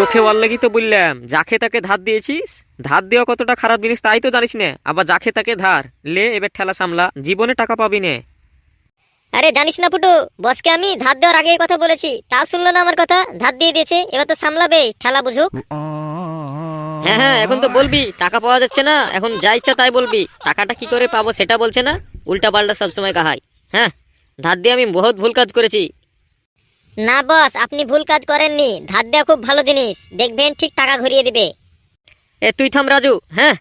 তোকে ওয়াল্লাগি তো বললাম যাকে তাকে ধার দিয়েছিস? ধার দেওয়া কতটা খারাপ জিনিস তাই তো জানিস না আবার যাকে তাকে ধার লে এবার ঠেলা সামলা জীবনে টাকা পাবি না। আরে জানিস না ফুটু বসকে আমি ধার দেওয়ার আগে কথা বলেছি তা শুনলো না আমার কথা ধার দিয়ে দিয়েছে এবার তো সামলাবে ঠেলা বুঝুক। হ্যাঁ হ্যাঁ এখন তো বলবি টাকা পাওয়া যাচ্ছে না এখন যা ইচ্ছা তাই বলবি টাকাটা কি করে পাবো সেটা বলছে না উল্টা পাল্টা সবসময় কাহাই হ্যাঁ? ধার দিয়ে আমি বহুত ভুল কাজ করেছি না বস আপনি ভুল কাজ করেননি। ধার দেওয়া খুব ভালো জিনিস। দেখবেন ঠিক টাকা ঘুরিয়ে দিবে। এ তুই থাম রাজু হ্যাঁ?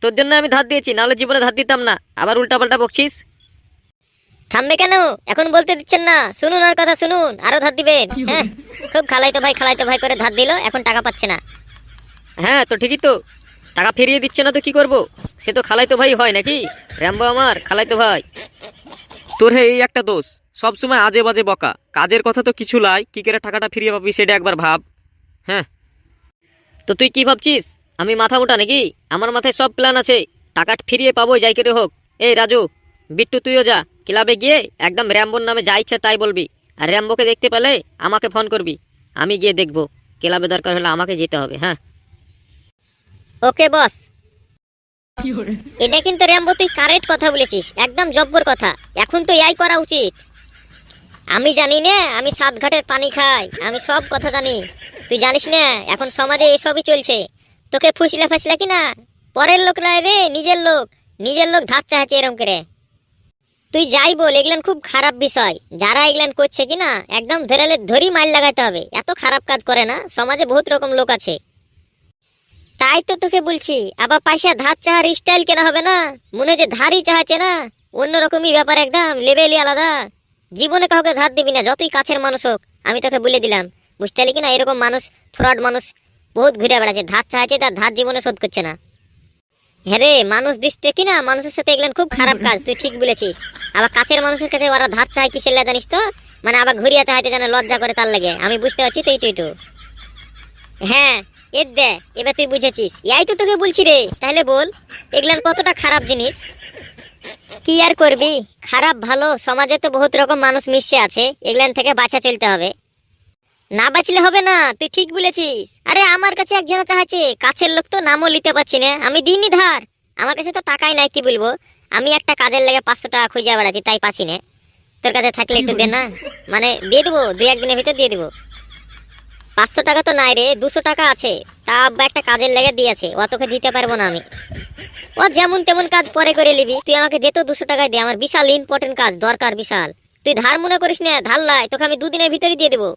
তোর জন্য আমি ধার দিয়েছি নাহলে জীবনে ধার দিতাম না। আবার উল্টা পাল্টা বকছিস? থামবে কেন? এখন বলতে দিচ্ছেন না। শুনুন আর কথা শুনুন। আরও ধার দিবেন হ্যাঁ? খুব খালাইতো ভাই খালাইতো ভাই করে ধার দিল এখন টাকা পাচ্ছে না। হ্যাঁ তো ঠিকই তো। টাকা ফিরিয়ে দিচ্ছে না তো কি করব? সে তো খালাইতো ভাই হয় নাকি? র্যাম্বো আমার খালাইতো ভাই। তোর হে এই একটা দোষ। সব সময় আজে বাজে বকা। কাজের কথা তো কিছু লাই কি করে টাকাটা ফিরিয়ে পাবি সেটা একবার ভাব। হ্যাঁ। তো তুই কি ভাবছিস? আমি মাথা মোটা নাকি? আমার মাথায় সব প্ল্যান আছে। টাকা ফিরিয়ে পাবো যাই করে হোক। এই রাজু বিট্টু তুইও যা। ক্লাবে গিয়ে একদম র্যাম্বোর নামে যা ইচ্ছা তাই বলবি। আর র্যাম্বোকে দেখতে পেলে আমাকে ফোন করবি। আমি গিয়ে দেখব। ক্লাবে দরকার হলে আমাকে যেতে হবে হ্যাঁ। ওকে বস। এটা কিন্তু র্যাম্বো তুই কারেক্ট কথা বলেছিস। একদম জব্বর কথা। এখন তো এই করা উচিত। আমি জানি না, আমি সাত ঘাটের পানি খাই, আমি সব কথা জানি। তুই জানিস না, এখন সমাজে এসবই চলছে। তোকে ফুসলা ফাসলা কি না পরের লোক নয় রে, নিজের লোক। নিজের লোক ধার চাহাচ্ছে এরম করে। তুই যাই বল, এগুলান খুব খারাপ বিষয়। যারা এগুলান করছে কি না একদম ধরে ধরি মাইল লাগাতে হবে। এত খারাপ কাজ করে না, সমাজে বহুত রকম লোক আছে। তাই তো তোকে বলছি, আবার পয়সা ধার চাহার স্টাইল কেনা হবে না? মনে যে ধারই চাহাচ্ছে না? অন্যরকমই ব্যাপার একদম লেভেলই আলাদা। জীবনে কাউকে ধার দিবি না, যতই কাছের মানুষ হোক, আমি তোকে বলে দিলাম। বুঝতে পারলি কিনা? এরকম মানুষ, ফ্রড মানুষ বহুত ঘুরে বেড়াচ্ছে। ধার চাহাচ্ছে তার ধার জীবনে শোধ করছে না। হ্যাঁ রে, মানুষ দিচ্ছে কিনা? মানুষের সাথে এগুলো খুব খারাপ কাজ, তুই ঠিক বলেছিস। আবার কাছের মানুষের কাছে ওরা ধার চায় কিসের লা জানিস তো? মানে আবার ঘুরিয়া চাইতে যেন লজ্জা করে তার লাগে। আমি বুঝতে পারছি তো এইটু এইটু। হ্যাঁ এর দে, এবার তুই বুঝেছিস। ইয়াই তো তোকে বলছি রে, তাহলে বল এগুলার কতটা খারাপ জিনিস? কি আর করবি? খারাপ, ভালো, সমাজে তো বহুত রকম মানুষ মিশে আছে, এগুলান থেকে বাঁচা চলতে হবে। না বাঁচলে হবে না, তুই ঠিক বলেছিস। আরে, আমার কাছে একজন চাহাচ্ছে কাছের লোক তো নামও নিতে পারছি না, আমি দিইনি ধার। আমার কাছে তো টাকাই নাই, কি বলব? আমি একটা কাজের লেগে পাঁচশো টাকা খুঁজে বেড়াচ্ছি, তাই পাচ্ছি না। তোর কাছে থাকলে একটু দে না। মানে দিয়ে দেবো, দুই একদিনের ভিতর দিয়ে দেবো। পাঁচশো টাকা তো নাই রে, দুশো টাকা আছে। তা আব্বা একটা কাজের লেগে দিয়েছে ও তোকে দিতে পারব না আমি। ও যেমন তেমন কাজ পরে করে নিবি, তুই আমাকে দে তো দুশো টাকায় দে, আমার বিশাল ইম্পর্টেন্ট কাজ, দরকার বিশাল। তুই ধার মনে করিস না, ধার লাই, তোকে আমি দুদিনের ভিতরে দিয়ে দেবো।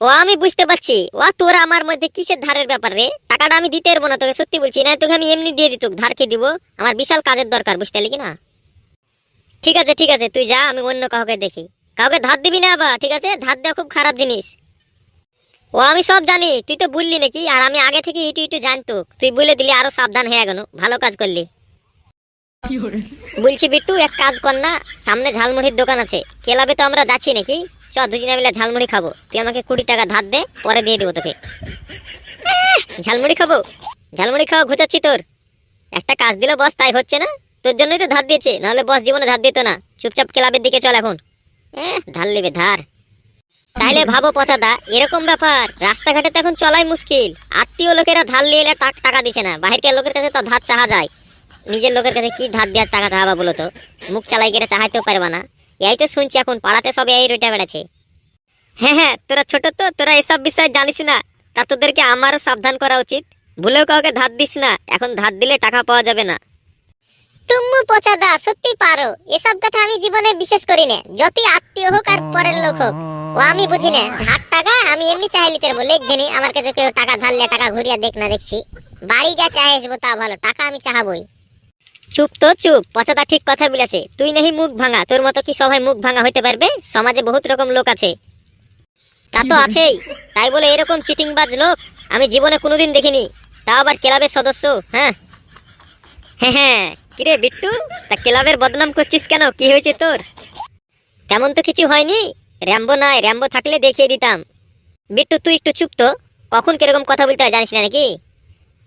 ও, আমি বুঝতে পারছি। ও, তোর আমার মধ্যে কিসের ধারের ব্যাপার রে? টাকাটা আমি দিতে পারব না তোকে, সত্যি বলছি। না তোকে আমি এমনি দিয়ে দিত ধার কি দিব? আমার বিশাল কাজের দরকার, বুঝতে পারলি না? ঠিক আছে ঠিক আছে, তুই যা, আমি অন্য কাউকে দেখি। কাউকে ধার দিবি না আবার ঠিক আছে? ধার দেওয়া খুব খারাপ জিনিস। ও আমি সব জানি। তুই তো বললি নাকি আর আমি আগে থেকে ইটু ইটু জানতো। তুই বলে দিলি আরও সাবধান হয়ে গেল ভালো কাজ করলি। বলছি বিট্টু এক কাজ কর না সামনে ঝালমুড়ির দোকান আছে। ক্লাবে তো আমরা যাচ্ছি নাকি? চ দুজনে মিলে ঝালমুড়ি খাব। তুই আমাকে কুড়ি টাকা ধার দে পরে দিয়ে দেবো তোকে। ঝালমুড়ি খাব? ঝালমুড়ি খাওয়া ঘুচাচ্ছি তোর। একটা কাজ দিলে বস তাই হচ্ছে না? তোর জন্যই তো ধার দিয়েছে নাহলে বস জীবনে ধার দিত না। চুপচাপ ক্লাবের দিকে চল এখন। এহ, ধার নেবে ধার। তাইলে ভাবো পচাদা, এরকম ব্যাপার। রাস্তাঘাটে তো এখন চলাই মুশকিল। আত্মীয় লোকেরা ধার নিয়ে টাকা দিছে না। বাহিরকার লোকের কাছে তো ধার চাহা যায়। নিজের লোকের কাছে কি ধার দেওয়ার টাকা চাহাবা বলো তো? মুখ চালাই গেলে চাহাইতেও পারবা না। এই তো শুনছি এখন, পাড়াতে সব এই রুটে বেড়াচ্ছে হ্যাঁ হ্যাঁ তোরা ছোট তো, তোরা এসব বিষয় জানিস না। তা তোদেরকে আমারও সাবধান করা উচিত। ভুলেও কাউকে ধার দিস না। এখন ধার দিলে টাকা পাওয়া যাবে না। তুম্মু পচাদা, সত্যি পারো। এসব কথা আমি জীবনে বিশেষ করি না। যতই আত্মীয় হোক আর পরের লোক হোক। ও, আমি বুঝি না। টাকা? আমি এমনি চাইলে তেরবো লেখ আমার কাছে কেউ টাকা ধারলে, টাকা ঘুরিয়া দেখ না দেখছি। বাড়ি যা তা ভালো, টাকা আমি চাহাবই। চুপ তো, চুপ। পচাদা ঠিক কথা তুই নাহি মুখ ভাঙা। তোর মতো কি সবাই মুখ ভাঙা হইতে পারবে? সমাজে বহুত রকম লোক আছে। তা তো আছেই। তাই বলে এরকম চিটিংবাজ লোক আমি জীবনে কোনোদিন দেখিনি। তা আবার ক্লাবের সদস্য হ্যাঁ? হ্যাঁ হ্যাঁ। কিরে বিট্টু, তা ক্লাবের বদনাম করছিস কেন? কি হয়েছে তোর? তেমন তো কিছু হয়নি। র্যাম্বো নাই র্যাম্বো থাকলে দেখিয়ে দিতাম। বিট্টু, তুই একটু চুপ তো। কখন কীরকম কথা বলতে হয় জানিস না নাকি?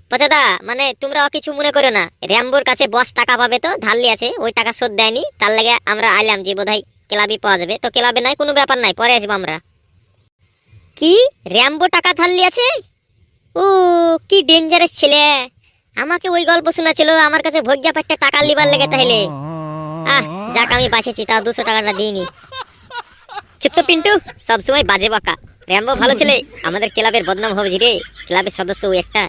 পচাদা মানে তোমরা কিছু মনে করো না। র্যাম্বোর কাছে বস টাকা পাবে তো, ধারলি আছে, ওই টাকা শোধ দেয়নি, তার লাগে আমরা আইলাম যে বোধহয় ক্লাবই পাওয়া যাবে। তো ক্লাবে নাই, কোনো ব্যাপার নাই, পরে আসব আমরা। কি? র্যাম্বো টাকা ধারলি আছে? ও, কি ডেঞ্জারাস ছেলে। আমাকে ওই গল্প শোনাছিল আমার কাছে ভোগ্যা পাট্টা টাকা লিবার লেগে তাহলে। আহ, যাক, আমি বাঁচেছি, তাও দুশো টাকাটা দিইনি। চুপ তো পিন্টু সবসময় বাজে বাকা। র্যাম্বো ভালো ছেলে আমাদের ক্লাবের বদনাম হবে রে ক্লাবের সদস্য ও একটা।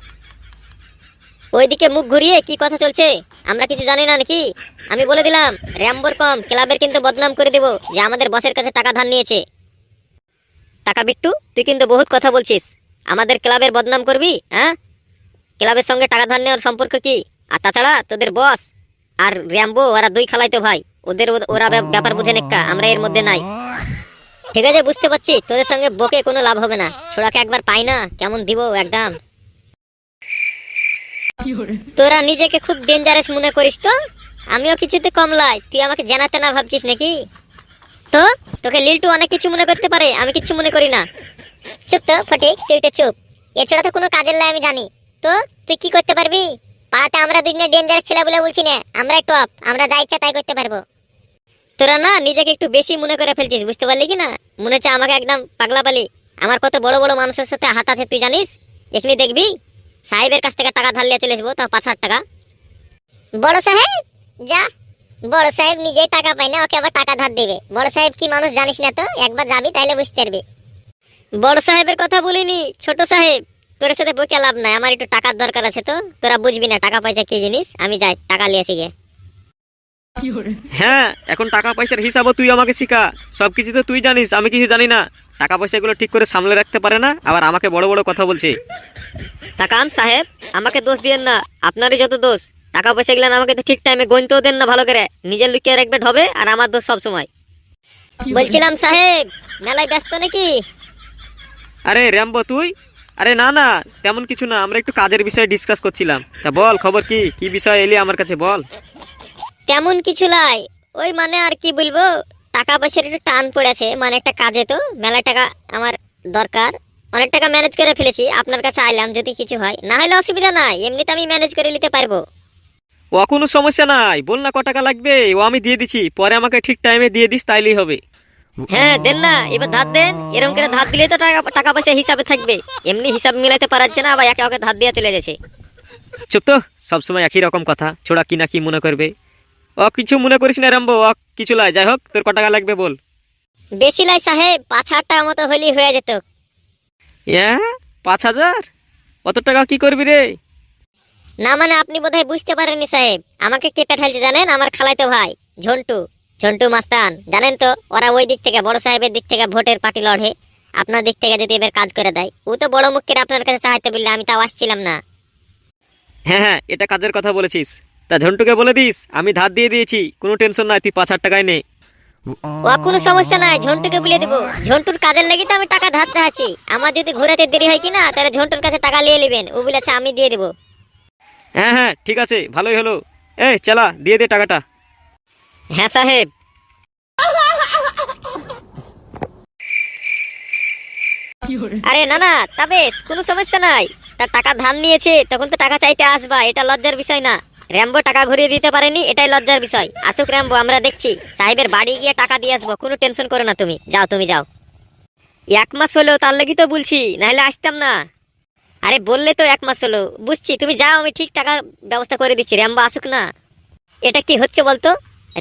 ওইদিকে মুখ ঘুরিয়ে কি কথা চলছে? আমরা কিছু জানি না নাকি? আমি বলে দিলাম র্যাম্বোর কম ক্লাবের কিন্তু বদনাম করে দেব যে আমাদের বসের কাছে টাকা ধার নিয়েছে। টাকা বিট্টু তুই কিন্তু বহুত কথা বলছিস। আমাদের ক্লাবের বদনাম করবি হ্যাঁ? ক্লাবের সঙ্গে টাকা ধার নেওয়ার সম্পর্ক কি? আর তাছাড়া তোদের বস আর র্যাম্বো ওরা দুই খালাই তো ভাই। ওদের ওরা ব্যাপার বুঝে নেক্কা আমরা এর মধ্যে নাই। ঠিক আছে, বুঝতে পারছি। তোদের সঙ্গে বকে কোনো লাভ হবে না। ছোড়াকে একবার পাই না? কেমন দিব একদম? তোরা নিজেকে খুব ডেঞ্জারাস মনে করিস তো? আমিও কিছুতে কম লাই। তুই আমাকে জানাতে না ভাবছিস নাকি? তো, তোকে লিল্টু অনেক কিছু মনে করতে পারে, আমি কিছু মনে করি না। চুপ তো, ফটিক, তুই তো চুপ। এছাড়া তো কোনো কাজের লাই আমি জানি। তো, তুই কি করতে পারবি? পাড়াতে আমরা দুজনে ডেঞ্জারাস ছেলে বলে বলছি না। আমরা টপ আমরা যা ইচ্ছা তাই করতে পারব। তোরা না নিজেকে একটু বেশি মনে করে ফেলছিস বুঝতে পারলি কি না? মনে হচ্ছে আমাকে একদম পাগলা পালি আমার কত বড় বড় মানুষের সাথে হাত আছে তুই জানিস? এখানে দেখবি সাহেবের কাছ থেকে টাকা ধার লিয়ে চলে আসব তাও পাঁচ হাজার টাকা। বড় সাহেব? যা। বড় সাহেব নিজেই টাকা পায় না ওকে আবার টাকা ধার দেবে। বড় সাহেব কি মানুষ জানিস না তো? একবার যাবি তাইলে বুঝতে পারবি। বড় সাহেবের কথা বলিনি ছোট সাহেব। তোর সাথে বকে লাভ নাই আমার একটু টাকার দরকার আছে তো? তোরা বুঝবি না টাকা পয়সা কি জিনিস? আমি যাই টাকা লিয়েছি গে হ্যাঁ এখন টাকা পয়সার হিসাবও তুই আমাকে শিখা। সব কিছু তো তুই জানিস আমি কিছু জানি না। টাকা পয়সাগুলো ঠিক করে সামলে রাখতে পারে না আবার আমাকে বড় বড় কথা বলছে। তাকান সাহেব আমাকে দোষ দিয়েন না আপনারই যত দোষ। টাকা পয়সা গুলো আমাকে তো ঠিক টাইমে গণতেও দেন না ভালো করে। নিজের লুকিয়ে রাখবেন হবে আর আমার দোষ সব সময়। বলছিলাম সাহেব মেলায় ব্যস্ত নাকি? আরে র্যাম্বো তুই? আরে না না তেমন কিছু না আমরা একটু কাজের বিষয়ে ডিসকাস করছিলাম। তা বল খবর কি? কি বিষয় এলি আমার কাছে বল। তেমন কিছু লাই? ওই মানে আর কি বলব? টাকা পয়সার একটু টান পড়েছে মানে একটা কাজে তো মেলা টাকা আমার দরকার। অনেক টাকা ম্যানেজ করে ফেলেছি আপনার কাছে আইলাম যদি কিছু হয়। না হলে অসুবিধা নাই এমনিতে আমি ম্যানেজ করে নিতে পারব। ও কোনো সমস্যা নাই বল না ক টাকা লাগবে ও আমি দিয়ে দিচ্ছি পরে আমাকে ঠিক টাইমে দিয়ে দিস তাইলেই হবে। হ্যাঁ দেন না এবার ধার দেন এরকম করে ধার দিলে তো টাকা টাকা পয়সা হিসাবে থাকবে। এমনি হিসাব মিলাতে পারাচ্ছে না আবার একে ওকে ধার দিয়ে চলে যাচ্ছে চুপ তো সবসময় একই রকম কথা ছোড়া কি না কি মনে করবে? ও কিছু মনে করিস না রাম্বো ও কিছু লাই যাই হোক তোর ক টাকা লাগবে বল। বেশি লাই সাহেব পাঁচ হাজার টাকা মতো হলেই হয়ে যেত। হ্যাঁ পাঁচ হাজার? অত টাকা কি করবি রে? না মানে আপনি বোধহয় বুঝতে পারেননি সাহেব আমাকে কে পাঠালছে জানেন? আমার খালাইতো ভাই ঝন্টু ঝন্টু মাস্তান জানেন তো ওরা ওই দিক থেকে বড় সাহেবের দিক থেকে ভোটের পার্টি লড়ে আপনার দিক থেকে যদি এবার কাজ করে দেয় ও তো বড় মুখের আপনার কাছে চাইতে বললে আমি তাও আসছিলাম না। হ্যাঁ হ্যাঁ এটা কাজের কথা বলেছিস। তা ঝন্টুকে বলে দিস আমি ধার দিয়ে দিয়েছি কোনো টেনশন নাই তুই পাঁচ হাজার টাকায় নে। ও কোনো সমস্যা নাই ঝন্টুকে বলে দেবো। ঝন্টুর কাজের লাগি তো আমি টাকা ধার চাচ্ছি। আমার যদি ঘুরাতে দেরি হয় তাহলে ঝন্টুর কাছে টাকা নিয়ে নেবেন ও বলেছে আমি দিয়ে দেবো। হ্যাঁ হ্যাঁ ঠিক আছে ভালোই হলো। এই চালা দিয়ে দে টাকাটা। হ্যাঁ সাহেব। আরে না না তা বেশ কোনো সমস্যা নাই। তার টাকা ধার নিয়েছে তখন তো টাকা চাইতে আসবা এটা লজ্জার বিষয় না। র্যাম্বো টাকা ঘুরিয়ে দিতে পারেনি, এটাই লজ্জার বিষয়। আসুক র্যাম্বো, আমরা দেখছি। সাহেবের বাড়ি গিয়ে টাকা দিয়ে আসব, কোনো টেনশন করো না তুমি। যাও তুমি যাও। এক মাস হলো, তার লাগি তো বলছি, নাহলে আসতাম না। আরে, বললে তো এক মাস হলো। বুঝছি, তুমি যাও, আমি ঠিক টাকা ব্যবস্থা করে দিচ্ছি। র্যাম্বো, আসুক না। এটা কি হচ্ছে বলতো?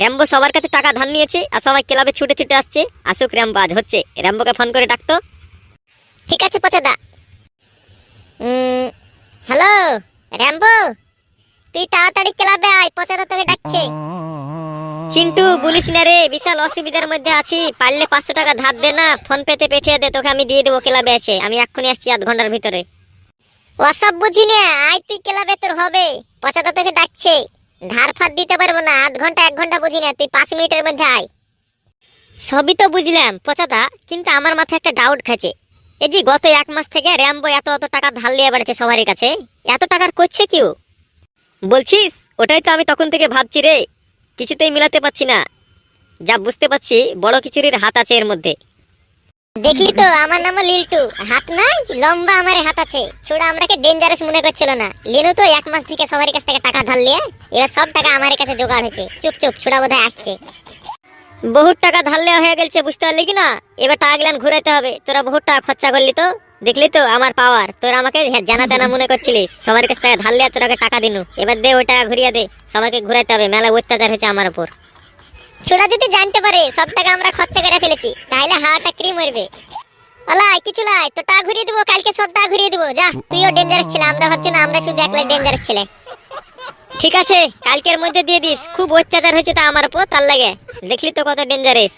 র্যাম্বো সবার কাছে টাকা ধার নিয়েছে, আর সবাই ক্লাবে ছুটে ছুটে আসছে। আসুক র্যাম্বো, আজ হচ্ছে। র্যাম্বোকে ফোন করে ডাকতো। ঠিক আছে, পচাদা। Hello, Rambo? তুই তাড়াতাড়ি ক্লাবে আয় পচাদা তোকে ডাকছে। চিন্টু বলিস না রে বিশাল অসুবিধার মধ্যে আছি। পারলে পাঁচশো টাকা ধার দে না ফোন পেতে পেঠিয়ে দে তোকে আমি দিয়ে দেবো ক্লাবে এসে। আমি এক্ষুনি আসছি আধ ঘণ্টার ভিতরে। ওসব বুঝি না আয় তুই ক্লাবে তোর হবে। পচাদা তোকে ডাকছে। ধার ফার দিতে পারব না আধ ঘণ্টা এক ঘণ্টা বুঝি না তুই পাঁচ মিনিটের মধ্যে আয়। সবই তো বুঝলাম পচাদা কিন্তু আমার মাথায় একটা ডাউট খাচ্ছে এই যে গত এক মাস থেকে র্যাম্বো এত এত টাকা ধার নিয়ে বেড়েছে সবারই কাছে। এত টাকার করছে কেউ? বলছিস? ওটাই তো আমি তখন থেকে ভাবছি রে। কিছুতেই মিলাতে পারছি না। যা বুঝতে পারছি বড় কিছুরই হাত আছে এর মধ্যে। দেখলি তো আমার নাম লিল্টু। হাত নাই লম্বা আমার হাত আছে। ছোড়া আমরাকে ডেঞ্জারাস মনে করছিল না। লিনু তো এক মাস থেকে সবার কাছ থেকে টাকা ধার লিয়ে এবার সব টাকা আমার কাছে জোগাড় হয়েছে। চুপ চুপ ছোড়া বোধহয় আসছে। বহুত টাকা ধার হয়ে গেছে বুঝতে পারলি কি না? এবার টাকা গেলান ঘুরাইতে হবে। তোরা বহুত টাকা খরচা করলি তো। দেখলি তো আমার পাওয়ার তোর আমাকে জানা তেনা মনে করছিলিস। সবার কাছ থেকে ধারলে তোরাকে টাকা দিনু। এবার দে ওই টাকা ঘুরিয়ে দে। সবাইকে ঘুরাইতে হবে। মেলা অত্যাচার হয়েছে আমার উপর। ছোড়া যদি জানতে পারে সব টাকা আমরা খরচা করে ফেলেছি। তাহলে হাওয়াটা ক্রি মরবে। ওলাই কিছু লাই তো টাকা ঘুরিয়ে দেবো কালকে সব টাকা ঘুরিয়ে দেবো। যা তুইও ডেঞ্জারাস ছিল আমরা ভাবছি না আমরা শুধু একলাই ডেঞ্জারাস ছিলে। ঠিক আছে কালকের মধ্যে দিয়ে দিস। খুব অত্যাচার হয়েছে তা আমার উপর তার লাগে। দেখলি তো কত ডেঞ্জারেস